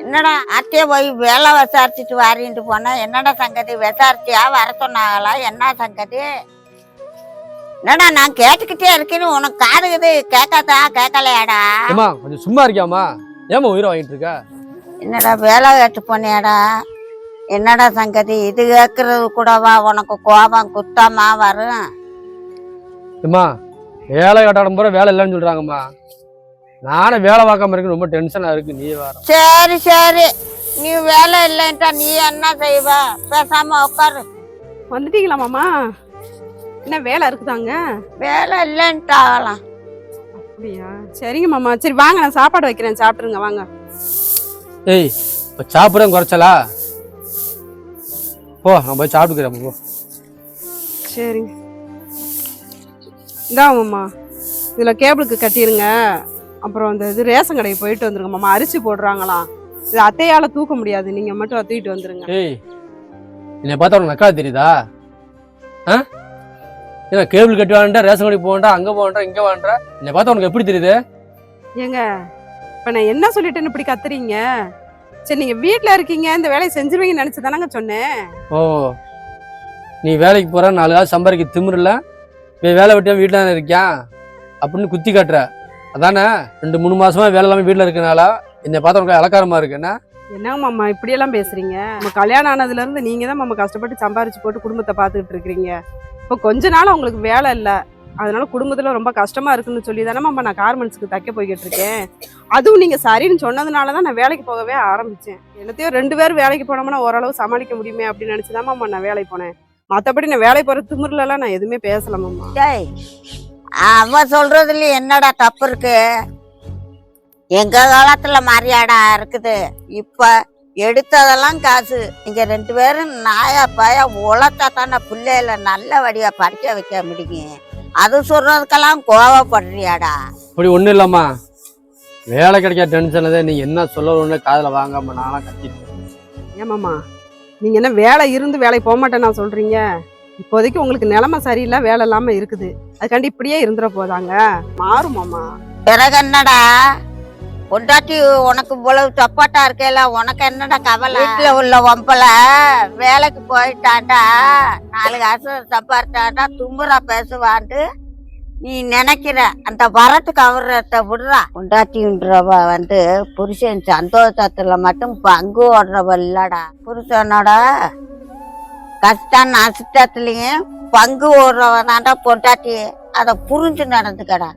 என்னடா அத்தைய போய் வேலை விசாரிச்சுட்டு வாரின்ட்டு போனா என்னடா சங்கதி? விசாரிச்சியா? வர சொன்னாங்களா? என்ன சங்கதி? என்னடா நான் கேட்டுக்கிட்டே இருக்கேன்னு உனக்கு காதுக்குது கேட்காதா? கேட்கலையாடா? ஏமா கொஞ்சம் சும்மா இருக்கியாமா ஏமா உயிரை வாங்கிட்டு இருக்க? என்னடா வேலை கேட்டு போனியாடா? என்னடா சங்கதி? இது கேட்கறது கூடவா? உனக்கு கோபம் குத்தமா வரும். ஏம்மா வேலை கட்டாடம் போற வேலை இல்லைன்னு சொல்றாங்கம்மா. நானே வேலை பார்க்காம இருக்கு ரொம்ப டென்ஷனா இருக்கு. நீ வேற. சரி சரி. நீ வேலை இல்லைன்ட்டா நீ என்ன செய்வ? பேசாம உட்காரு வந்துட்டீங்களா மாமா? என்ன வேலை இருக்குதாங்க? வேலை இல்லைன்ட்டாகலாம் அப்படியா? சரிங்க மாமா. சரி வாங்க நான் சாப்பாடு வைக்கிறேன். சாப்பிட்டுருங்க வாங்க. ஏய் இப்போ சாப்பிட்றேன் குறைச்சலா? போ நான் போய் சாப்பிட்டுக்கிறேன் போ. சரிங்க. இந்தா மாமா. இதில் கேபிளுக்கு கட்டிடுங்க. அப்புறம் அந்த இது ரேஷன் கடைக்கு போயிட்டு வந்துருங்க மாமா. அரிசி போடுறாங்களாம். இது அத்தையால தூக்க முடியாது. நீங்க மட்டும் தூக்கிட்டு வந்துருங்க. ஏய் என்னை பார்த்தா உனக்கு நக்கா தெரியுதா? ஆ? ஏன்னா கேபிள் கட்டி வாண்டா ரேஷன் கடைக்கு போகண்டா அங்கே போகண்டா இங்கே வாண்டா என்னை பார்த்தா உனக்கு எப்படி தெரியுது? ஏங்க இப்போ நான் என்ன சொல்லிட்டேன்னு இப்படி கத்துறீங்க? சரி நீங்க வீட்டில் இருக்கீங்க இந்த வேலையை செஞ்சிருவீங்கன்னு நினைச்சு தானங்க சொன்னேன். ஓ நீ வேலைக்கு போற நாலு காசு சம்பாதிக்க திமிரில்ல வேலை விட்டியா வீட்டில் தானே இருக்கியான் அப்படின்னு குத்தி காட்டுற. அதானே? ரெண்டு மூணு மாசமா வேலை இல்லாமல் வீட்டில் இருக்கனால என்னை பார்த்தா உனக்கு அலக்காரமா இருக்கு. என்ன? மாமா இப்படியெல்லாம் பேசுறீங்க? நம்ம கல்யாணம் ஆனதுல இருந்து நீங்க தான் மாமா கஷ்டப்பட்டு சம்பாரிச்சு போட்டு குடும்பத்தை பார்த்துக்கிட்டு இருக்கிறீங்க. இப்போ கொஞ்ச நாள் உங்களுக்கு வேலை இல்லை. அதனால குடும்பத்துல ரொம்ப கஷ்டமா இருக்குன்னு சொல்லி தானே மாமா நான் கார்மெண்ட்ஸ்க்கு தைக்க போய்கிட்டு இருக்கேன். அதுவும் நீங்க சரின்னு சொன்னதுனால தான் நான் வேலைக்கு போகவே ஆரம்பிச்சேன். என்னத்தையோ ரெண்டு பேரும் வேலைக்கு போனோம்னா ஓரளவு சமாளிக்க முடியுமே அப்படின்னு நினைச்சு தான் மாமா நான் வேலைக்கு போனேன். மற்றபடி நான் வேலை போற திமிர்லலாம் நான் எதுவுமே பேசல மாமா டேய் அவ சொல்றதுல என்னடா தப்பு இருக்கு? எங்க காலத்துல மாதிரியாடா இருக்குது. இப்ப எடுத்ததெல்லாம் காசு. நீங்க ரெண்டு பேரும் நாயா பாயா உழைத்தா தானே பிள்ளைகள நல்ல வடிவா படிக்க வைக்க முடியும். அது சொல்றதுக்கெல்லாம் கோவப்படுறியாடா? அப்படி ஒன்றும் இல்லைம்மா. வேலை கிடைக்க டென்ஷன் நீ என்ன சொல்லணும்னு காதில் வாங்காம நானும் கத்திட்டு ஏமாம்மா நீங்க என்ன வேலை இருந்து வேலைக்கு போக மாட்டேன் நான் சொல்றீங்க? இப்போதைக்கு உங்களுக்கு நிலைமை சரியில்லை வேலை இல்லாம இருக்குது. அதுக்காண்டி இப்படியே இருந்துட போதாங்க. மாறுமாம்மா பிறகு என்னடா? பொண்டாட்டி உனக்கு இவ்வளவு சப்பாட்டா இருக்கேல உனக்கு என்னடா கவலை? வீட்டுல உள்ள ஒம்பல வேலைக்கு போயிட்டாண்டா நாலு காசு சம்பாரிட்டாண்டா தும்புறா பேசுவான்ட்டு நீ நினைக்கிற அந்த வரட்டு கவரத்தை விடுறா. பொண்டாட்டின்றவ வந்து புருஷன் சந்தோஷத்துல மட்டும் பங்கு ஓடுறவ இல்லடா. புருஷனோட கஷ்ட நஷ்டத்துலயும் பங்கு ஓடுறவனாண்டா பொண்டாட்டி அதை புரிஞ்சு நடந்துக்கடா.